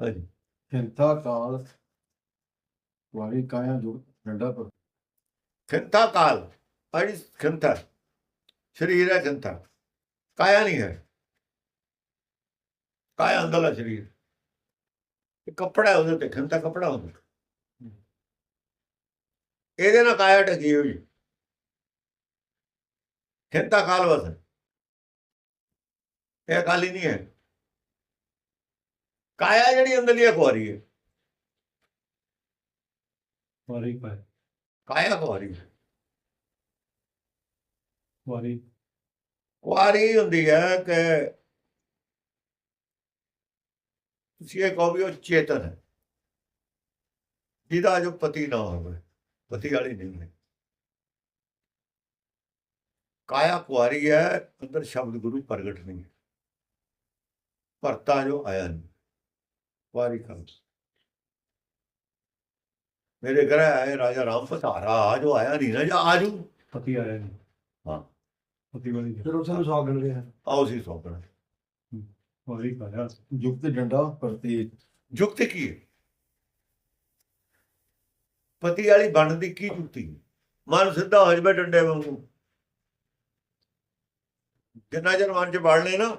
ਹਾਂਜੀ। ਹਿੰਤਾ ਕਾਲ ਵਾਰੀ ਕਾਇਆ ਜੋ ਡੰਡਾ ਪਰ ਖਿੰਤਾ ਕਾਲ ਅੜੀ ਖਿੰਤਾ ਸਰੀਰ ਹੈ ਖਿੰਤਾ ਕਾਇਆ ਨਹੀਂ ਹੈ। ਕਾਇਆ ਅੰਦਰਲਾ ਸਰੀਰ। ਇਹ ਕੱਪੜਾ ਹੈ ਉਹਦੇ ਤੇ ਖਿੰਤਾ ਕੱਪੜਾ ਹੁੰਦਾ ਇਹਦੇ ਨਾਲ ਕਾਇਆ ਟਕੀ ਹੋਈ। ਖਿੰਤਾ ਕਾਲ ਵਸ ਇਹ ਕਾਲੀ ਨਹੀਂ ਹੈ। ਕਾਇਆ ਜਿਹੜੀ ਅੰਦਰਲੀ ਹੈ ਕੁਆਰੀ ਹੈ ਪਾਇ ਕਾਇਆ। ਕੁਆਰੀ ਹੈ ਵਾਰੀ ਕੁਆਰੀ ਹੁੰਦੀ ਹੈ ਕਿ ਤੁਸੀਂ ਇਹ ਕਹੋ ਵੀ ਉਹ ਚੇਤਨ ਹੈ। ਜਿਹਦਾ ਜੋ ਪਤੀ ਨਾ ਹੋਵੇ ਪਤੀ ਵਾਲੀ ਨਹੀਂ ਹੈ। ਕਾਇਆ ਕੁਆਰੀ ਹੈ ਅੰਦਰ ਸ਼ਬਦ ਗੁਰੂ ਪ੍ਰਗਟ ਨਹੀਂ ਹੈ। ਭਰਤਾ ਜੋ ਆਇਆ ਨਹੀਂ। ਕੁਆਰੀ ਕਰ ਮੇਰੇ ਘਰ ਆਏ ਰਾਜਾ ਰਾਮ ਪਧਾਰਾ ਜੋ ਆਇਆ ਨਹੀਂ ਨਾ ਜਾਂ ਆਜੂ ਪਤੀ ਆਇਆ ਨਹੀਂ ਹਾਂ। ਪਤੀ ਵਾਲੀ ਫਿਰ ਉਸ ਨੂੰ ਸੌਗਣ ਗਿਆ ਆਓ ਸੀ ਸੌਂਪਣਾ ਵਾਰੀ ਪਾਇਆ ਯੁਕਤ ਡੰਡਾ ਪ੍ਰਤੀ। ਜੁਗਤ ਕੀ ਹੈ? ਪਤੀ ਵਾਲੀ ਬਣਨ ਦੀ ਕੀ ਜੁਗਤੀ ਮਨ ਸਿੱਧਾ ਹੋ ਜਵੇ ਡੰਡੇ ਵਾਂਗੂ। ਜਿੰਨਾ ਚਿਰ ਮਨ ਚ ਵੜ ਲੈ ਨਾ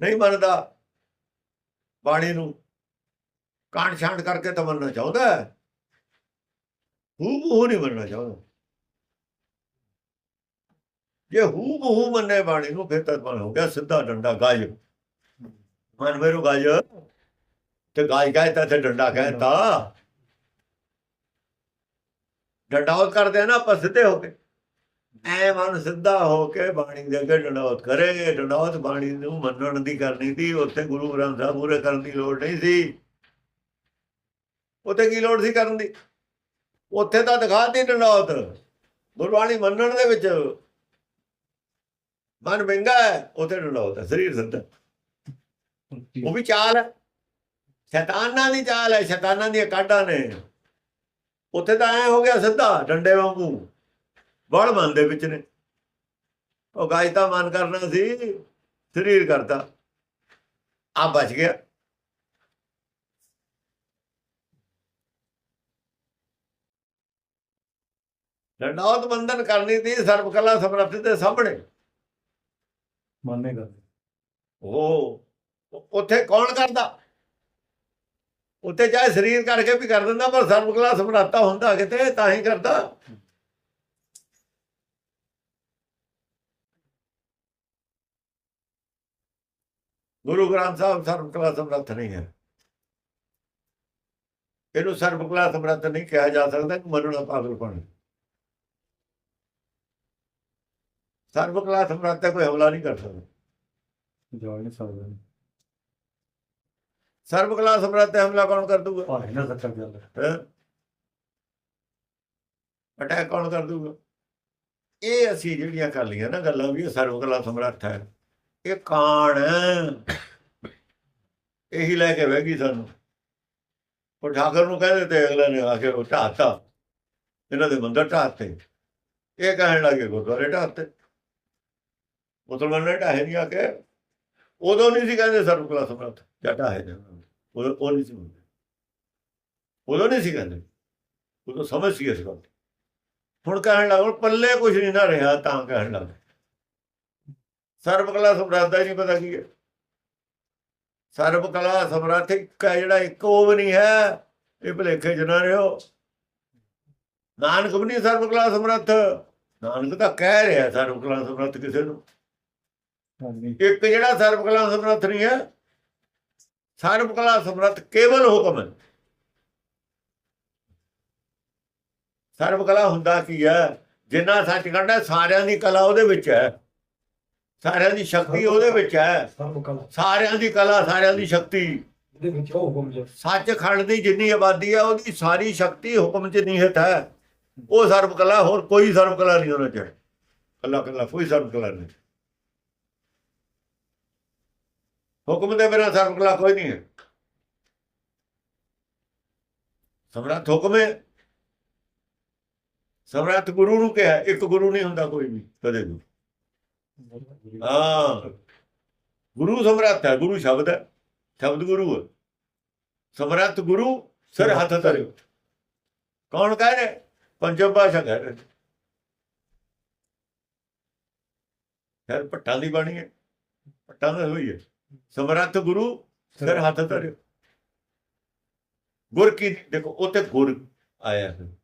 ਨਹੀਂ ਮੰਨਦਾ। ਬਾਣੀ ਨੂੰ ਕਾਂਡ ਛਾਂਡ ਕਰਕੇ ਤਾਂ ਮੰਨਣਾ ਚਾਹੁੰਦਾ ਹੈ। ਹੂ ਬਹੂ ਨਹੀਂ ਮੰਨਣਾ ਚਾਹੁੰਦਾ। ਜੇ ਹੂ ਬਹੂ ਮੰਨੇ ਬਾਣੀ ਨੂੰ, ਫਿਰ ਤਾਂ ਮਨ ਹੋ ਗਿਆ ਸਿੱਧਾ ਡੰਡਾ ਗਾਜ ਮਨ ਮੇਰੂ ਗਾਜ ਤੇ ਗਾਜ ਕਹਿੰਦਾ ਤੇ ਡੰਡਾ ਕਹਿੰਦਾ ਉਹ ਕਰਦੇ ਆ ਨਾ, ਆਪਾਂ ਸਿੱਧੇ ਹੋ ਕੇ। ਐ ਮਨ ਸਿੱਧਾ ਹੋ ਕੇ ਬਾਣੀ ਦੇ ਅੱਗੇ ਡੰਡੌਤ ਕਰੇ ਡੰਡਾਵਤ ਬਾਣੀ ਨੂੰ ਮੰਨਣ ਦੀ ਕਰਨੀ ਸੀ, ਉੱਥੇ ਗੁਰੂ ਗ੍ਰੰਥ ਸਾਹਿਬ ਪੂਰੇ ਕਰਨ ਦੀ ਲੋੜ ਨਹੀਂ ਸੀ। ਉੱਥੇ ਕੀ ਲੋੜ ਸੀ ਕਰਨ ਦੀ? ਉੱਥੇ ਤਾਂ ਦਿਖਾਤੀ ਡੰਡੌਤ ਗੁਰਬਾਣੀ ਮੰਨਣ ਦੇ ਵਿੱਚ। ਮਨ ਵਿੰਗਾ ਹੈ, ਉੱਥੇ ਡੰਡੌਤ ਹੈ, ਸਰੀਰ ਸਿੱਧਾ। ਉਹ ਵੀ ਚਾਲ ਹੈ। ਸ਼ੈਤਾਨਾਂ ਦੀ ਚਾਲ ਹੈ, ਸ਼ੈਤਾਨਾਂ ਦੀਆਂ ਕਾਢਾਂ ਨੇ। ਉੱਥੇ ਤਾਂ ਐ ਹੋ ਗਿਆ ਸਿੱਧਾ, ਡੰਡੇ ਵਾਂਗੂ। ਬੜ ਮਨ ਦੇ ਵਿੱਚ ਨੇ। ਉਹ ਗਾਇ ਤਾਂ ਮਨ ਕਰਨਾ ਸੀ ਸਰੀਰ ਕਰਤਾ। ਆ ਬਚ ਗਿਆ। ਡੰਡਾਵਤ ਬੰਧਨ ਕਰਨੀ ਦੀ ਸਰਬ ਕਲਾ ਸਮਰੱਥ ਦੇ ਸਾਹਮਣੇ। ਮੰਨੇ ਕਰਦੇ ਉਹ ਉੱਥੇ ਕੌਣ ਕਰਦਾ? ਉੱਥੇ ਚਾਹੇ ਸਰੀਰ ਕਰਕੇ ਵੀ ਕਰ ਦਿੰਦਾ ਪਰ ਸਰਬ ਕਲਾ ਸਮਰਾਤਾ ਹੁੰਦਾ ਕਿਤੇ ਤਾਂ ਹੀ ਕਰਦਾ। ਗੁਰੂ ਗ੍ਰੰਥ ਸਾਹਿਬ ਸਰਬ ਕਲਾ ਸਮਰੱਥ ਨਹੀਂ ਹੈ ਇਹਨੂੰ ਸਰਬ ਕਲਾ ਸਮਰੱਥ ਨਹੀਂ ਕਿਹਾ ਜਾ ਸਕਦਾ ਕਿ ਮੰਨਣਾ ਪਾਗਲਪਣ ਹੈ। ਸਰਬ ਕਲਾ ਸਮਰੱਥ ਤੇ ਕੋਈ ਹਮਲਾ ਨਹੀਂ ਕਰ ਸਕਦਾ ਜਾ ਨਹੀਂ ਸਕਦੇ ਸਰਬ ਕਲਾ ਸਮਰੱਥ ਤੇ ਹਮਲਾ ਕੌਣ ਕਰ ਦੂਗਾ ਭਾਵੇਂ ਨਾ ਸੱਚਾ ਗੱਲ ਹੈ। ਹੈਂ? ਅਟੈਕ ਕੌਣ ਕਰ ਦੂਗਾ ਇਹ ਅਸੀਂ ਜਿਹੜੀਆਂ ਕਰ ਲਈਆਂ ਨਾ ਗੱਲਾਂ ਵੀ ਸਰਵ ਕਲਾ ਸਮਰੱਥ ਹੈ ਇਹ ਕਾਣ ਹੈ। ਇਹੀ ਲੈ ਕੇ ਵਹਿ ਗਈ ਸਾਨੂੰ। ਉਹ ਠਾਕਰ ਨੂੰ ਕਹਿੰਦੇ ਤੇ ਅਗਲੇ ਨੇ ਆ ਕੇ ਉਹ ਢਾਤਾ ਇਹਨਾਂ ਦੇ ਮੰਦਰ ਢਾਤੇ ਇਹ ਕਹਿਣ ਲੱਗੇ, ਗੁਰਦੁਆਰੇ ਢਾਤੇ ਮੁਸਲਮਾਨ ਨੇ ਢਾਹੇ ਨਹੀਂ ਆ ਕੇ। ਉਦੋਂ ਨਹੀਂ ਸੀ ਕਹਿੰਦੇ ਸਰਵ ਕਲਾ ਸਮਰੱਥ ਜਾਂ ਢਾਹੇ ਨੇ। ਉਹ ਨਹੀਂ ਸੀ ਹੁੰਦੇ ਉਦੋਂ ਨਹੀਂ ਸੀ ਕਹਿੰਦੇ। ਉਦੋਂ ਸਮਝ ਸੀ ਇਸ ਗੱਲ ਦੀ। ਹੁਣ ਕਹਿਣ ਲੱਗ, ਹੁਣ ਪੱਲੇ ਕੁਝ ਨਹੀਂ ਨਾ ਰਿਹਾ, ਤਾਂ ਕਹਿਣ ਲੱਗ। ਸਰਬ ਕਲਾ ਸਮਰੱਥ ਦਾ ਹੀ ਨਹੀਂ ਪਤਾ ਕੀ ਹੈ। ਸਰਬ ਕਲਾ ਸਮਰੱਥ ਇੱਕ ਹੈ ਜਿਹੜਾ ਇੱਕ ਉਹ ਵੀ ਨਹੀਂ ਹੈ ਇਹ ਭਲੇਖੇ ਚ ਨਾ ਰਿਓ ਨਾਨਕ ਵੀ ਨਹੀਂ ਸਰਬ ਕਲਾ ਸਮਰੱਥ ਨਾਨਕ ਤਾਂ ਕਹਿ ਰਿਹਾ ਸਰਬ ਕਲਾ ਸਮਰੱਥ ਕਿਸੇ ਨੂੰ। ਇੱਕ ਜਿਹੜਾ ਸਰਬ ਕਲਾ ਸਮਰੱਥ ਨਹੀਂ ਹੈ ਸਰਬ ਕਲਾ ਸਮਰੱਥ ਕੇਵਲ ਹੁਕਮ ਹੈ। ਸਰਬ ਕਲਾ ਹੁੰਦਾ ਕੀ ਹੈ ਜਿੰਨਾ ਸੱਚਖੰਡ ਹੈ ਸਾਰਿਆਂ ਦੀ ਕਲਾ ਉਹਦੇ ਵਿੱਚ ਹੈ। ਸਾਰਿਆਂ ਦੀ ਸ਼ਕਤੀ ਉਹਦੇ ਵਿੱਚ ਹੈ। ਸਾਰਿਆਂ ਦੀ ਕਲਾ ਸਾਰਿਆਂ ਦੀ ਸ਼ਕਤੀ। ਜੋ ਸੱਚਖੰਡ ਦੀ ਜਿੰਨੀ ਆਬਾਦੀ ਹੈ ਉਹਦੀ ਸਾਰੀ ਸ਼ਕਤੀ ਹੁਕਮ 'ਚ ਨਿਹਿਤ ਹੈ। ਉਹ ਸਰਬ ਕਲਾ ਹੋਰ ਕੋਈ ਸਰਬ ਕਲਾ ਨਹੀਂ ਹੋਣਾ ਚਾਹੀਦਾ ਕੱਲਾ ਕੱਲਾ ਕੋਈ ਸਰਬ ਕਲਾ ਨਹੀਂ। ਹੁਕਮ ਦੇ ਬਿਨਾਂ ਸਰਬ ਕਲਾ ਕੋਈ ਨਹੀਂ ਹੈ। ਸਮਰੱਥ ਹੁਕਮ ਹੈ। ਸਮਰੱਥ ਗੁਰੂ ਨੂੰ ਕਿਹਾ ਇੱਕ ਗੁਰੂ ਨਹੀਂ ਹੁੰਦਾ ਕੋਈ ਵੀ ਕਦੇ ਵੀ। ਹਾਂ। ਗੁਰੂ ਸਮਰੱਥ ਹੈ, ਗੁਰੂ ਸ਼ਬਦ ਹੈ। ਸ਼ਬਦ ਗੁਰੂ ਹੈ। ਸਮਰੱਥ ਗੁਰੂ, ਸਿਰ ਹੱਥ ਧਰਿਓ। ਕੌਣ ਕਹਿ ਰਿਹਾ? ਪੰਜਮ ਭਾਸ਼ਾ ਕਹਿ ਰਿਹਾ ਫਿਰ ਪੱਟਾਂ ਦੀ ਬਾਣੀ ਹੈ। ਪੱਟਾਂ ਦਾ ਹੋਈ ਹੈ ਸਮਰੱਥ ਗੁਰੂ, ਸਿਰ ਹੱਥ ਧਰਿਓ। ਗੁਰ ਕੀ? ਦੇਖੋ, ਉੱਥੇ ਗੁਰ ਆਇਆ ਹੈ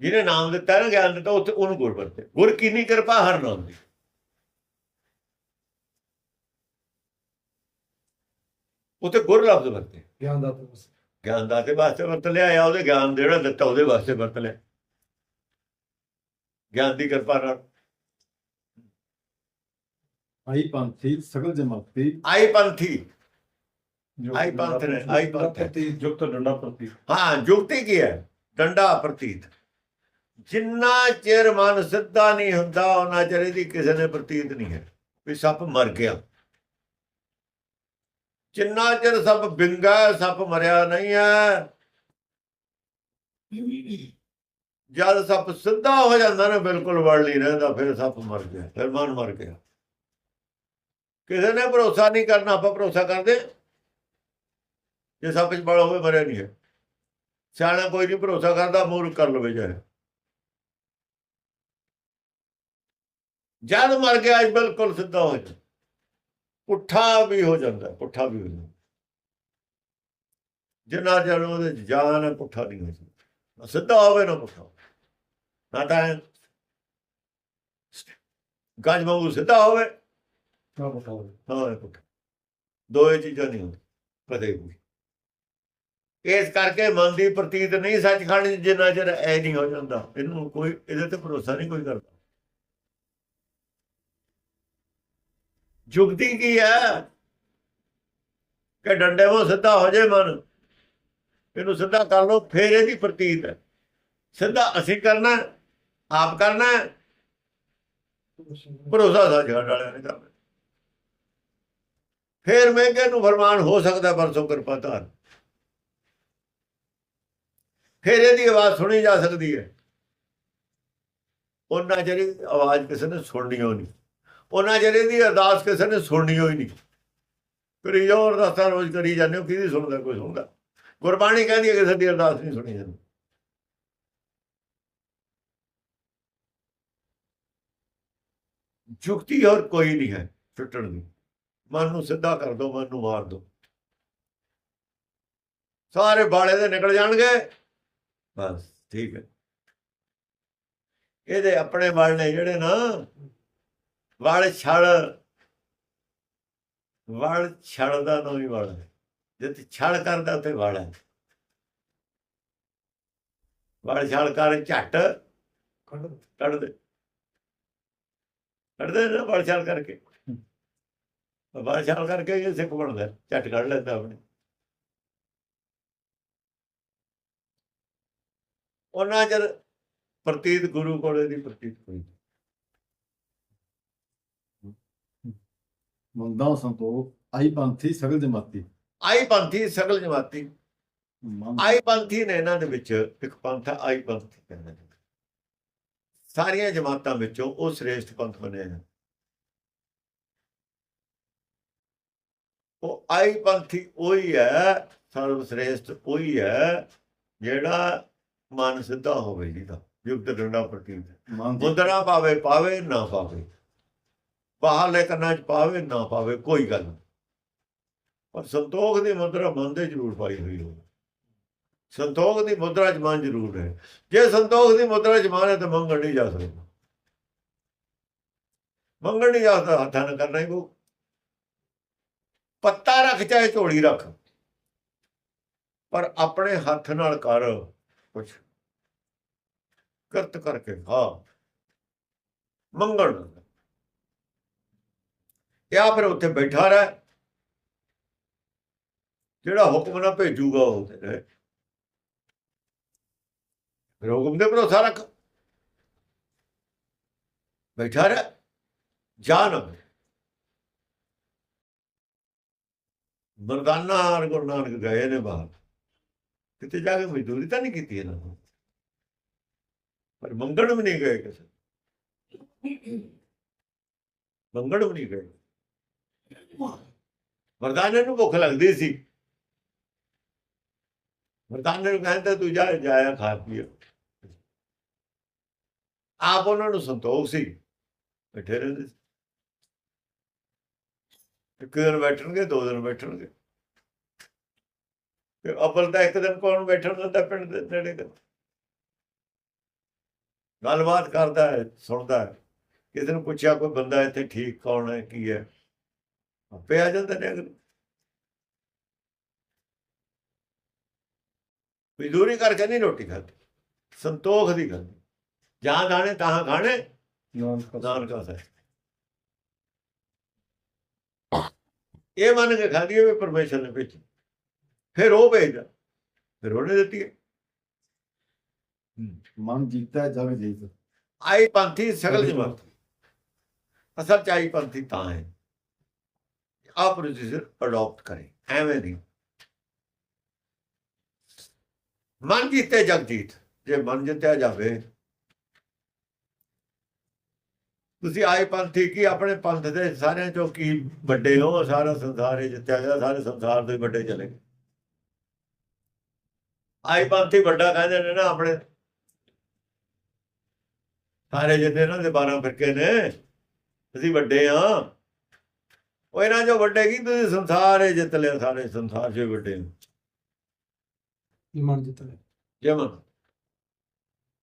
ਜਿਹਨੇ ਨਾਮ ਦਿੱਤਾ ਨਾ ਗਿਆਨ ਦਿੱਤਾ ਉੱਥੇ ਉਹਨੂੰ ਗੁਰ ਵਰਤੇ ਗੁਰ ਕੀਨੀ ਕਿਰਪਾ ਹਰ ਨਾਮ ਦੀ। ਉੱਥੇ ਗੁਰ ਲਫ਼ਜ਼ ਵਰਤੇ। ਗਿਆਨ ਦਾ ਗਿਆਨ ਦਾਤੇ ਵਾਸਤੇ ਵਰਤ ਲਿਆ ਆ ਉਹਦੇ ਗਿਆਨ ਜਿਹੜਾ ਦਿੱਤਾ ਉਹਦੇ ਵਾਸਤੇ ਵਰਤ ਲਿਆ। ਗਿਆਨ ਦੀ ਕਿਰਪਾ ਨਾਲ। ਆਈ ਪੰਥੀ ਸਗਲ ਜਮਾਤੀ ਆਈ ਪੰਥੀ। ਆਈ ਪੰਥ ਨੇ ਆਈ ਪੰਥ। ਜੁਗਤ ਡੰਡਾ ਪ੍ਰਤੀ ਹਾਂ ਜੁਗਤੀ ਕੀ ਹੈ? ਡੰਡਾ ਪ੍ਰਤੀਤ। ਜਿੰਨਾ ਚਿਰ ਮਨ ਸਿੱਧਾ ਨਹੀਂ ਹੁੰਦਾ ਉਹਨਾਂ ਚਿਰ ਇਹਦੀ ਕਿਸੇ ਨੇ ਪ੍ਰਤੀਤ ਨਹੀਂ ਹੈ ਵੀ ਸੱਪ ਮਰ ਗਿਆ। ਜਿੰਨਾ ਚਿਰ ਸੱਪ ਬਿੰਗਾ ਸੱਪ ਮਰਿਆ ਨਹੀਂ ਹੈ। ਜਦ ਸੱਪ ਸਿੱਧਾ ਹੋ ਜਾਂਦਾ ਨਾ, ਬਿਲਕੁਲ ਵੜ ਨਹੀਂ ਰਹਿੰਦਾ, ਫਿਰ ਸੱਪ ਮਰ ਗਿਆ, ਫਿਰ ਮਨ ਮਰ ਗਿਆ। ਕਿਸੇ ਨੇ ਭਰੋਸਾ ਨਹੀਂ ਕਰਨਾ, ਆਪਾਂ ਭਰੋਸਾ ਕਰਦੇ ਜੇ ਸੱਪ ਚ ਬੜਾ ਹੋਵੇ, ਮਰਿਆ ਨਹੀਂ ਹੈ। ਸਿਆਣਾ ਕੋਈ ਨਹੀਂ ਭਰੋਸਾ ਕਰਦਾ, ਮੂਰਖ ਕਰ ਲਵੇ ਜਾਏ ਜਦ ਮਰ ਗਿਆ ਅੱਜ ਬਿਲਕੁਲ ਸਿੱਧਾ ਹੋ ਜਾਂਦਾ। ਪੁੱਠਾ ਵੀ ਹੋ ਜਾਂਦਾ ਪੁੱਠਾ ਵੀ ਹੋ ਜਾਂਦਾ। ਜਿੰਨਾ ਚਿਰ ਉਹਦੇ ਜਾਨ ਹੈ ਪੁੱਠਾ ਨਹੀਂ ਹੋ ਜਾਂਦਾ। ਸਿੱਧਾ ਹੋਵੇ ਨਾ ਪੁੱਠਾ। ਨਾ ਤਾਂ ਗੱਜ ਵਾਂਗੂ ਸਿੱਧਾ ਹੋਵੇ। ਨਾ ਨਾ ਹੋਵੇ ਪੁੱਠਾ। ਦੋਏ ਚੀਜ਼ਾਂ ਨਹੀਂ ਕਦੇ ਵੀ। ਇਸ ਕਰਕੇ ਮਨ ਦੀ ਪ੍ਰਤੀਤ ਨਹੀਂ ਸੱਚਖੰਡ ਜਿੰਨਾ ਚਿਰ ਐ ਨਹੀਂ ਹੋ ਜਾਂਦਾ। ਇਹਨੂੰ ਕੋਈ ਇਹਦੇ ਤੇ ਭਰੋਸਾ ਨਹੀਂ ਕੋਈ ਕਰਦਾ। ਜੁਗਤੀ ਕੀ ਹੈ? ਕਿ ਡੰਡੇ ਉਹ ਸਿੱਧਾ ਹੋ ਜਾਏ ਮਨ। ਇਹਨੂੰ ਸਿੱਧਾ ਕਰ ਲਓ ਫੇਰ ਇਹਦੀ ਪ੍ਰਤੀਤ ਹੈ। ਸਿੱਧਾ ਅਸੀਂ ਕਰਨਾ ਆਪ ਕਰਨਾ ਹੈ, ਭਰੋਸਾ ਸੱਚਖੰਡ ਵਾਲਿਆਂ ਨੇ ਕਰਨਾ। ਫੇਰ ਮਹਿੰਗੇ ਨੂੰ ਫਰਮਾਨ ਹੋ ਸਕਦਾ ਪਰਸੋਂ ਕਿਰਪਾ ਧਾਰ। ਫਿਰ ਇਹਦੀ ਆਵਾਜ਼ ਸੁਣੀ ਜਾ ਸਕਦੀ ਹੈ। ਉਹਨਾਂ ਜਿਹੜੀ ਆਵਾਜ਼ ਕਿਸੇ ਨੇ ਸੁਣਨੀ ਹੋ ਨਹੀਂ। ਉਹਨਾਂ ਜਿਹੜੇ ਦੀ ਅਰਦਾਸ ਕਿਸੇ ਨੇ ਸੁਣਨੀ ਹੋਈ ਨਹੀਂ। ਕਰੀ ਜਾਓ, ਅਰਦਾਸਾਂ ਰੋਜ਼ ਕਰੀ ਜਾਂਦੇ ਹੋ, ਕਿਹਦੀ ਸੁਣਦਾ, ਕੋਈ ਸੁਣਦਾ। ਗੁਰਬਾਣੀ ਕਹਿੰਦੀ ਹੈ ਕਿ ਸਾਡੀ ਅਰਦਾਸ ਨਹੀਂ ਸੁਣੀ ਜਾਂਦੀ। ਜੁਗਤੀ ਹੋਰ ਕੋਈ ਨਹੀਂ ਹੈ ਛੁੱਟਣ ਦੀ। ਮਨ ਨੂੰ ਸਿੱਧਾ ਕਰ ਦੋ, ਮਨ ਨੂੰ ਮਾਰ ਦੋ। ਸਾਰੇ ਬਾਲੇ ਦੇ ਨਿਕਲ ਜਾਣਗੇ, ਬਸ ਠੀਕ ਹੈ। ਇਹਦੇ ਆਪਣੇ ਵਾਲ ਨੇ ਜਿਹੜੇ ਨਾ ਵਾਲ ਛੜ ਵਾਲ ਛੜ ਦਾ ਨਾ ਵੀ ਵਾਲ ਹੈ। ਜਿੱਥੇ ਛੜ ਕਰਦਾ ਉੱਥੇ ਵਾਲ ਹੈ। ਵਾਲ ਛੜ ਕਰ ਝੱਟ। ਕੱਢ ਦੋ। ਕੱਢ ਦੇ। ਵਾਲ ਛੜ ਕਰਕੇ। ਵਾਲ ਛੜ ਕਰਕੇ ਇਹ ਸਿੱਖ ਬਣਦਾ ਝੱਟ ਕੱਢ ਲੈਂਦਾ ਆਪਣੇ। ਉਹਨਾਂ ਚਿਰ ਪ੍ਰਤੀਤ ਗੁਰੂ ਕੋਲੇ ਦੀ ਪ੍ਰਤੀਤ ਹੋਈ। ਮੰਦਾ ਸੰਤੋਖ ਆਈ ਪੰਥੀ ਸਗਲ ਜਮਾਤੀ। ਆਈ ਪੰਥੀ ਸਗਲ ਜਮਾਤੀ। ਆਈ ਪੰਥੀ ਨੇ ਇਹਨਾਂ ਦੇ ਵਿੱਚ ਇੱਕ ਪੰਥ ਹੈ ਆਈ ਪੰਥੀ ਕਹਿੰਦੇ ਨੇ। ਸਾਰੀਆਂ ਜਮਾਤਾਂ ਵਿੱਚੋਂ ਉਹ ਸ੍ਰੇਸ਼ਟ ਪੰਥ ਬਣਿਆ ਹੈ ਉਹ ਆਈ ਪੰਥੀ ਉਹੀ ਹੈ ਸਰਵ ਸ੍ਰੇਸ਼ਟ ਉਹੀ ਹੈ ਜਿਹੜਾ ਮਨ ਸਿੱਧਾ ਹੋਵੇ ਜਿਹਦਾ ਯੁਕਤ ਡੰਡਾ ਪ੍ਰਤੀਤ। ਮਨ ਦੀ ਮੁੰਦਰਾ ਪਾਵੇ ਪਾਵੇ ਨਾ ਪਾਵੇ। ਬਾਹਰਲੇ ਕੰਨਾਂ 'ਚ ਪਾਵੇ, ਨਾ ਪਾਵੇ, ਕੋਈ ਗੱਲ ਪਰ ਸੰਤੋਖ ਦੀ ਮੁਦਰਾ ਮਨ ਦੇ ਜ਼ਰੂਰ ਪਾਈ ਹੋਈ ਹੋਵੇ। ਸੰਤੋਖ ਦੀ ਮੁਦਰਾ 'ਚ ਮਨ ਜ਼ਰੂਰ ਹੈ ਜੇ ਸੰਤੋਖ ਦੀ ਮੁਦਰਾ 'ਚ ਮਨ ਹੈ ਤਾਂ ਮੰਗਣ ਨਹੀਂ ਜਾ ਸਕਦਾ। ਮੰਗਣ ਨਹੀਂ ਜਾ ਸਕਦਾ, ਹੱਥਾਂ ਨਾਲ ਕਰਨਾ ਹੀ ਕੋ ਪੱਤਾ ਰੱਖ, ਚਾਹੇ ਝੋਲੀ ਰੱਖ। ਪਰ ਆਪਣੇ ਹੱਥ ਨਾਲ ਕਰ ਕੁਛ। ਕਰਤ ਕਰਕੇ ਖਾ। ਮੰਗਣ। ਜਾਂ ਫਿਰ ਉੱਥੇ ਬੈਠਾ ਰਹਿ। ਜਿਹੜਾ ਹੁਕਮ ਨਾ ਭੇਜੂਗਾ ਉਹ ਤੇ ਫਿਰ ਹੁਕਮ ਦੇ ਭਰੋਸਾ ਰੱਖ। ਬੈਠਾ ਰਹਿ। ਜਾ ਨਾ ਮਰਦਾਨਾ ਗੁਰੂ ਨਾਨਕ ਗਏ ਨੇ ਬਾਹਰ। ਕਿਤੇ ਜਾ ਕੇ ਮਜ਼ਦੂਰੀ ਤਾਂ ਨਹੀਂ ਕੀਤੀ ਇਹਨਾਂ ਨੇ। ਪਰ ਮੰਗਣ ਵੀ ਨਹੀਂ ਗਏ ਕਿਸੇ। ਮੰਗਣ ਵੀ ਨਹੀਂ ਗਏ। ਮਰਦਾਨੇ ਨੂੰ ਭੁੱਖ ਲੱਗਦੀ ਸੀ। ਮਰਦਾਨੇ ਨੂੰ ਕਹਿੰਦਾ, ਤੂੰ ਜਾ ਜਾਇਆ ਖਾ ਪੀ ਆਪ ਉਹਨਾਂ ਨੂੰ ਸੰਤੋਖ ਸੀ। ਬੈਠੇ ਰਹਿੰਦੇ ਸੀ। ਇੱਕ ਦਿਨ ਬੈਠਣਗੇ, ਦੋ ਦਿਨ ਬੈਠਣਗੇ। ਤੇ ਅਵਲ ਤਾਂ ਇੱਕ ਦਿਨ ਕੌਣ ਬੈਠਣ ਦਿੰਦਾ ਪਿੰਡ ਦੇ ਨੇੜੇ ਕਰ ਗੱਲਬਾਤ ਕਰਦਾ ਹੈ, ਸੁਣਦਾ ਹੈ। ਕਿਸੇ ਨੂੰ ਪੁੱਛਿਆ, ਕੋਈ ਬੰਦਾ ਇੱਥੇ ਠੀਕ ਕੌਣ ਹੈ, ਕੀ ਹੈ? ਆਪੇ ਆ ਜਾਂਦੇ ਨੇ। ਅਗਲੇ ਮਜ਼ਦੂਰੀ ਕਰਕੇ ਨਹੀਂ ਰੋਟੀ ਖਾਦੀ ਸੰਤੋਖ ਦੀ ਗੱਲ। ਜਾਂ ਦਾਣੇ ਤਾਂ ਖਾਣੇ ਨਾਨਕ ਸਾਹਿਬ। ਇਹ ਮੰਨ ਕੇ ਖਾਦੀ ਵੀ ਪਰਮੇਸ਼ਰ ਨੇ ਭੇਜੀ ਫਿਰ ਉਹ ਭੇਜਦਾ ਫਿਰ ਉਹਨੇ ਦਿੱਤੀ ਹੈ। ਮਨ ਜੀਤਾ ਜਗ ਜੀਤ। ਆਈ ਪੰਥੀ ਸਗਲ ਜਮਾਤ। ਅਸਲ ਚ ਆਈ ਪੰਥੀ ਤਾਂ ਹੈ। ਆਪ ਪ੍ਰੋਸੀਜਰ ਅਡਾਪਟ ਕਰੇ, ਐਵੇਂ ਨਹੀਂ। ਮਨ ਜਿੱਤੇ ਜਗਜੀਤ, ਜੇ ਮਨ ਜਿੱਤਿਆ ਜਾਵੇ। ਤੁਸੀਂ ਆਏ ਪੰਥੀ ਕੀ ਆਪਣੇ ਪੰਥ ਦੇ ਸਾਰਿਆਂ ਚੋਂ ਕੀ ਵੱਡੇ ਹੋ, ਸਾਰਾ ਸੰਸਾਰ ਹੀ ਜਿੱਤਿਆ ਗਿਆ, ਸਾਰੇ ਸੰਸਾਰ ਦੇ ਵੱਡੇ ਚਲੇ ਗਏ। ਆਏ ਪੰਥੀ ਵੱਡਾ ਕਹਿੰਦੇ ਨੇ ਨਾ ਆਪਣੇ। ਸਾਰੇ ਜਿੰਨੇ ਇਹਨਾਂ ਦੇ 12 ਫਿਰਕੇ ਨੇ। ਅਸੀਂ ਵੱਡੇ ਆ ਉਹ ਇਹਨਾਂ ਚੋਂ ਵੱਡੇ ਕੀ ਤੁਸੀਂ ਸੰਸਾਰ ਹੀ ਜਿੱਤ ਲਿਆ ਸਾਰੇ ਸੰਸਾਰ 'ਚ ਵੱਡੇ। ਇਮਾਨ ਜਿੱਤ ਲੈ ਜਮਨ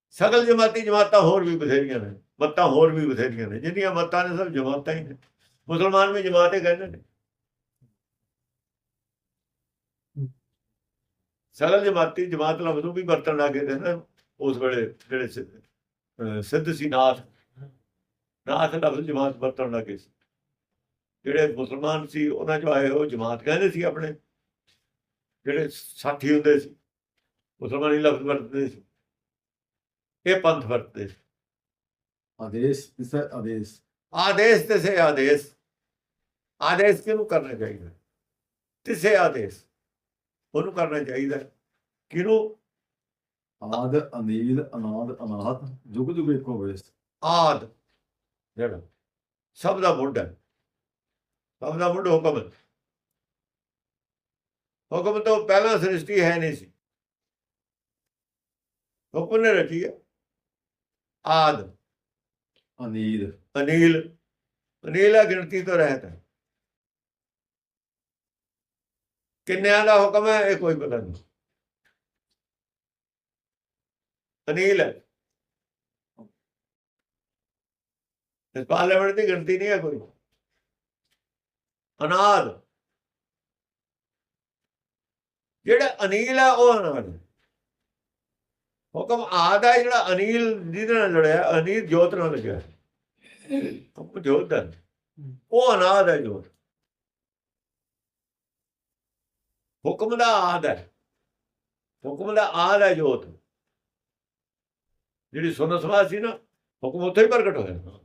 ਸਗਲ ਜਮਾਤੀ ਜਮਾਤਾਂ ਹੋਰ ਵੀ ਬਥੇਰੀਆਂ ਨੇ ਮੱਤਾਂ ਹੋਰ ਵੀ ਬਥੇਰੀਆਂ ਨੇ ਜਿੰਨੀਆਂ ਮੱਤਾਂ ਨੇ ਸਭ ਜਮਾਤਾਂ ਹੀ ਨੇ। ਮੁਸਲਮਾਨ ਵੀ ਜਮਾਤੇ ਕਹਿੰਦੇ ਨੇ। ਸਗਲ ਜਮਾਤੀ ਜਮਾਤ ਲਫ਼ਜ਼ ਨੂੰ ਵੀ ਵਰਤਣ ਲੱਗੇ ਤੇ ਨਾ ਉਸ ਵੇਲੇ ਜਿਹੜੇ ਸਿੱਧ ਸੀ ਨਾਥ। ਨਾਥ ਲਫ਼ਜ਼ ਜਮਾਤ ਵਰਤਣ ਲੱਗੇ ਸੀ। ਜਿਹੜੇ ਮੁਸਲਮਾਨ ਸੀ ਉਹਨਾਂ ਚੋਂ ਆਏ ਉਹ ਜਮਾਤ ਕਹਿੰਦੇ ਸੀ ਆਪਣੇ। ਜਿਹੜੇ ਸਾਥੀ ਹੁੰਦੇ ਸੀ ਮੁਸਲਮਾਨੀ ਲਫ਼ਜ਼ ਵਰਤਦੇ ਸੀ। ਇਹ ਪੰਥ ਵਰਤਦੇ ਸੀ। ਆਦੇਸ਼ ਇਸ ਆਦੇਸ਼? ਆਦੇਸ਼ ਤੇ ਸੇ ਆਦੇਸ਼। ਆਦੇਸ਼ ਕਿਹਨੂੰ ਕਰਨਾ ਚਾਹੀਦਾ? ਤਿਸੇ ਆਦੇਸ਼। ਉਹਨੂੰ ਕਰਨਾ ਚਾਹੀਦਾ। ਕਿਹਨੂੰ? ਆਦ ਅਨੀਲ ਅਨਾਦ ਅਨਾਹਤ। ਜੁਗ ਜੁਗ ਇੱਕੋ ਵੇਸ ਆਦ। ਜਿਹੜਾ ਸਭ ਦਾ ਮੁੱਢ ਹੈ। ਸਭ ਦਾ ਮੁੱਢ ਹੁਕਮ। ਹੁਕਮ ਤੋਂ ਪਹਿਲਾਂ ਸ੍ਰਿਸ਼ਟੀ ਹੈ ਨਹੀਂ ਸੀ। ਹੁਕਮ ਨੇ ਰਚੀ ਹੈ। ਆਦ। ਅਨੀਲ। ਅਨੀਲ। ਅਨੀਲ ਗਿਣਤੀ ਤੋਂ ਰਹਿਤ ਹੈ। ਕਿੰਨਿਆਂ ਦਾ ਹੁਕਮ ਹੈ ਇਹ ਕੋਈ ਪਤਾ ਨਹੀਂ। ਅਨੀਲ ਹੈ। ਪਾਰਲੀਮੈਂਟ ਦੀ ਗਿਣਤੀ ਨਹੀਂ ਹੈ ਕੋਈ। ਅਨਾਦ ਜਿਹੜਾ ਅਨੀਲ ਹੈ ਉਹ ਅਨਾਦ ਹੁਕਮ ਆਦ ਹੈ ਜਿਹੜਾ ਅਨੀਲ ਜਿਹਦੇ ਨਾਲ ਲੜਿਆ, ਅਨੀਲ ਜੋਤ ਨਾਲ ਲੱਗਿਆ। ਹੁਕਮ ਜੋਤ ਦਾ। ਉਹ ਅਨਾਦ ਹੈ ਜੋਤ। ਹੁਕਮ ਦਾ ਆਦ ਹੈ ਹੁਕਮ ਦਾ ਆਦ ਹੈ ਜੋਤ। ਜਿਹੜੀ ਸੁਨ ਸਵਾ ਸੀ ਨਾ, ਹੁਕਮ ਉੱਥੇ ਹੀ ਪ੍ਰਗਟ ਹੋਇਆ।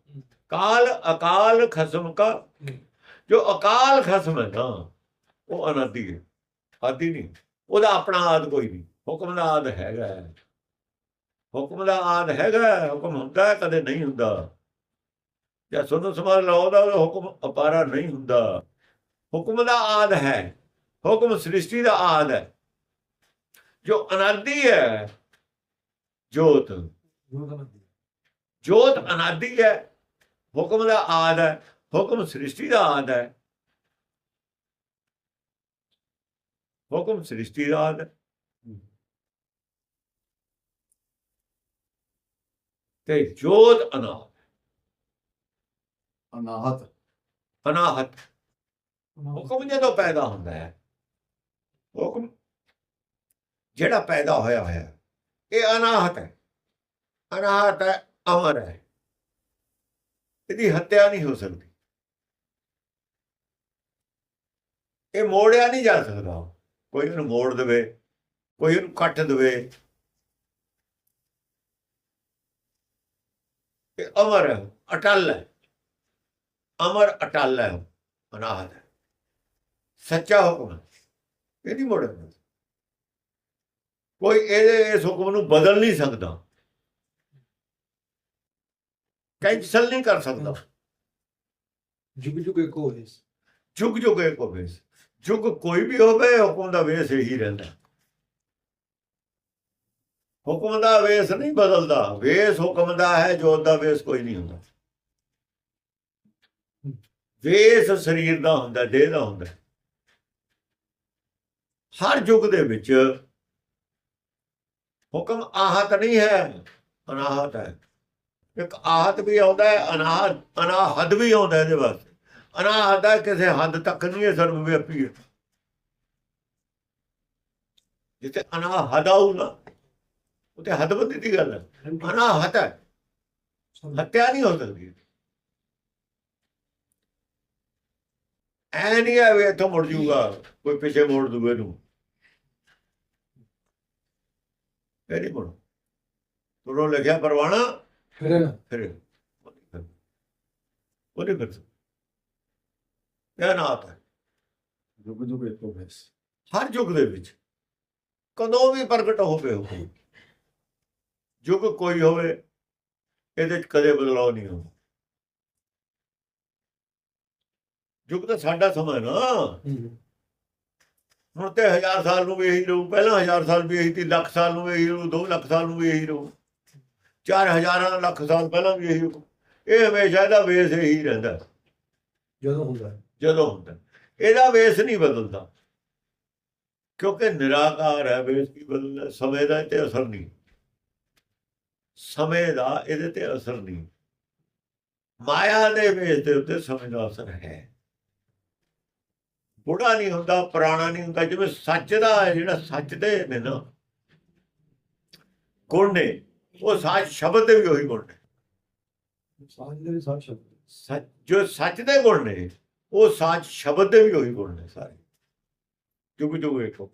ਕਾਲ ਅਕਾਲ ਖਸਮ ਕਾ। ਜੋ ਅਕਾਲ ਖਸਮ ਹੈ ਨਾ ਉਹ ਅਨਾਦੀ ਹੈ ਆਦੀ ਨਹੀਂ ਉਹਦਾ ਆਪਣਾ ਆਦ ਕੋਈ ਨਹੀਂ ਹੁਕਮ ਦਾ ਆਦ ਹੈਗਾ। ਹੁਕਮ ਦਾ ਆਦ ਹੈਗਾ ਹੁਕਮ ਹੁੰਦਾ ਕਦੇ ਨਹੀਂ ਹੁੰਦਾ। ਜਾਂ ਸੁਣੋ ਸਮਾਜ ਲਾਉਂਦਾ ਉਹਦਾ ਹੁਕਮ ਅਪਾਰਾ ਨਹੀਂ ਹੁੰਦਾ। ਹੁਕਮ ਦਾ ਆਦ ਹੈ ਹੁਕਮ ਸ੍ਰਿਸ਼ਟੀ ਦਾ ਆਦ ਹੈ। ਜੋ ਅਨਾਦੀ ਹੈ ਜੋਤ। ਜੋਤ ਅਨਾਦੀ ਹੈ ਹੁਕਮ ਦਾ ਆਦ ਹੈ ਹੁਕਮ ਸ੍ਰਿਸ਼ਟੀ ਦਾ ਆਦ ਹੈ ਹੁਕਮ ਸ੍ਰਿਸ਼ਟੀ ਦਾ ਆਦ ਤੇ ਜੋਤ ਅਨਾਦ ਅਨਾਹਤ ਅਨਾਹਤ ਹੁਕਮ ਜਦੋਂ ਪੈਦਾ ਹੁੰਦਾ ਹੈ ਹੁਕਮ ਜਿਹੜਾ ਪੈਦਾ ਹੋਇਆ ਹੋਇਆ ਇਹ ਅਨਾਹਤ ਹੈ ਅਨਾਹਤ ਹੈ ਅਮਰ ਹੈ ਇਹਦੀ ਹੱਤਿਆ ਨਹੀਂ ਹੋ ਸਕਦੀ ਇਹ ਮੋੜਿਆ ਨਹੀਂ ਜਾ ਸਕਦਾ। ਕੋਈ ਇਹਨੂੰ ਮੋੜ ਦੇਵੇ ਕੋਈ ਇਹਨੂੰ ਕੱਟ ਦੇਵੇ। ਇਹ ਅਮਰ ਹੈ ਅਟਲ ਹੈ। ਅਮਰ ਅਟਲ ਹੈ ਅਨਾਹਤ ਹੈ। ਸੱਚਾ ਹੁਕਮ ਹੈ। ਇਹ ਨਹੀਂ ਸਕਦਾ। ਕੋਈ ਇਹਦੇ ਇਸ ਹੁਕਮ ਨੂੰ ਬਦਲ ਨਹੀਂ ਸਕਦਾ। ਕੈਂਸਲ ਨਹੀਂ ਕਰ ਸਕਦਾ। ਜੁਗ ਜੁਗ ਇੱਕੋ ਹੋਏ ਝੁਕ ਝੁਕ ਇੱਕ ਹੋਵੇ ਯੁੱਗ ਕੋਈ ਵੀ ਹੋਵੇ, ਹੁਕਮ ਦਾ ਵੇਸ ਇਹੀ ਰਹਿੰਦਾ। ਹੁਕਮ ਦਾ ਵੇਸ ਨਹੀਂ ਬਦਲਦਾ। ਵੇਸ ਹੁਕਮ ਦਾ ਹੈ ਜੋਤ ਦਾ ਵੇਸ ਕੋਈ ਨਹੀਂ ਹੁੰਦਾ। ਵੇਸ ਸਰੀਰ ਦਾ ਹੁੰਦਾ, ਦੇਹ ਦਾ ਹੁੰਦਾ। ਹਰ ਯੁੱਗ ਦੇ ਵਿੱਚ ਹੁਕਮ ਆਹਤ ਨਹੀਂ ਹੈ, ਅਨਾਹਤ ਹੈ। ਇੱਕ ਆਹਤ ਵੀ ਆਉਂਦਾ ਹੈ ਅਨਾਹਤ ਅਨਾਹਦ ਵੀ ਆਉਂਦਾ ਇਹਦੇ ਵਾਸਤੇ। ਅਨਾਹਤ ਹੈ ਕਿਸੇ ਹੱਦ ਤੱਕ ਨਹੀਂ ਇਹ ਸਰਵ ਵਿਆਪੀ ਹੈ। ਜਿੱਥੇ ਅਨਾਹਦ ਨਾ ਉਤੇ ਹੱਦਬੰਦੀ ਦੀ ਗੱਲ ਹੈ। ਅਨਾਹਤ ਹੈ। ਹੱਤਿਆ ਨਹੀਂ ਹੋ ਸਕਦੀ। ਐ ਨਹੀਂ ਹੈ ਵੀ ਇੱਥੋਂ ਮੁੜ ਜੂਗਾ ਕੋਈ ਪਿੱਛੇ ਮੋੜ ਦੂਗੇ ਨੂੰ ਨਹੀਂ ਮੁੜ। ਤੁਰੋਂ ਲਿਖਿਆ ਪਰਵਾਣਾ ਫਿਰ? ਨਾ ਫਿਰ ਉਹਨੇ ਕਰ ਇਹ ਨਾਤ ਹੈ ਜੁਗ ਜੁਗ ਇੱਕੋ ਬੈਸ। ਹਰ ਯੁੱਗ ਦੇ ਵਿੱਚ ਕਦੋਂ ਵੀ ਪ੍ਰਗਟ ਹੋਵੇ ਉਹ। ਯੁੱਗ ਕੋਈ ਹੋਵੇ ਇਹਦੇ ਚ ਕਦੇ ਬਦਲਾਅ ਨਹੀਂ ਹੁੰਦਾ ਯੁੱਗ ਤਾਂ ਸਾਡਾ ਸਮਾਂ ਨਾ। ਹੁਣ ਤੇ ਹਜ਼ਾਰ ਸਾਲ ਨੂੰ ਵੀ ਇਹੀ ਰਹੂ ਪਹਿਲਾਂ ਹਜ਼ਾਰ ਸਾਲ ਵੀ ਇਹੀ ਸੀ ਲੱਖ ਸਾਲ ਨੂੰ ਵੀ ਇਹੀ ਰਹੂ 2 ਲੱਖ ਸਾਲ ਨੂੰ ਵੀ ਇਹੀ ਰਹੂ। ਚਾਰ ਹਜ਼ਾਰਾਂ ਲੱਖ ਸਾਲ ਪਹਿਲਾਂ ਵੀ ਇਹੀ ਇਹ ਹਮੇਸ਼ਾ ਇਹਦਾ ਵੇਸ ਇਹੀ ਰਹਿੰਦਾ। ਜਦੋਂ ਹੁੰਦਾ। ਜਦੋਂ ਹੁੰਦਾ। ਇਹਦਾ ਵੇਸ ਨਹੀਂ ਬਦਲਦਾ। ਕਿਉਂਕਿ ਨਿਰਾਕਾਰ ਹੈ ਵੇਸ ਕੀ ਬਦਲਦਾ। ਸਮੇਂ ਦਾ ਤੇ ਅਸਰ ਨਹੀਂ। ਸਮੇਂ ਦਾ ਇਹਦੇ ਤੇ ਅਸਰ ਨਹੀਂ। ਮਾਇਆ ਦੇ ਵੇਸ ਦੇ ਉੱਤੇ ਸਮੇਂ ਦਾ ਅਸਰ ਹੈ। ਬੁੜਾ ਨਹੀਂ ਹੁੰਦਾ ਪੁਰਾਣਾ ਨਹੀਂ ਹੁੰਦਾ। ਜਿਵੇਂ ਸੱਚ ਦਾ ਹੈ, ਜਿਹੜਾ ਸੱਚ ਦੇ ਨੇ ਨਾ। ਗੁਣ ਨੇ ਉਹ ਸੱਚ ਸ਼ਬਦ ਦੇ ਵੀ ਉਹੀ ਗੁਣ ਨੇ। ਸਾਜ ਦੇ ਵੀ ਸੱਚ ਜੋ ਸੱਚ ਦੇ ਗੁਣ ਨੇ ਉਹ ਸਾਂਝ ਸ਼ਬਦ ਦੇ ਵੀ ਉਹੀ ਗੁਣ ਨੇ ਸਾਰੇ। ਜੁਗ ਜੁਗ ਇੱਕ ਹੋ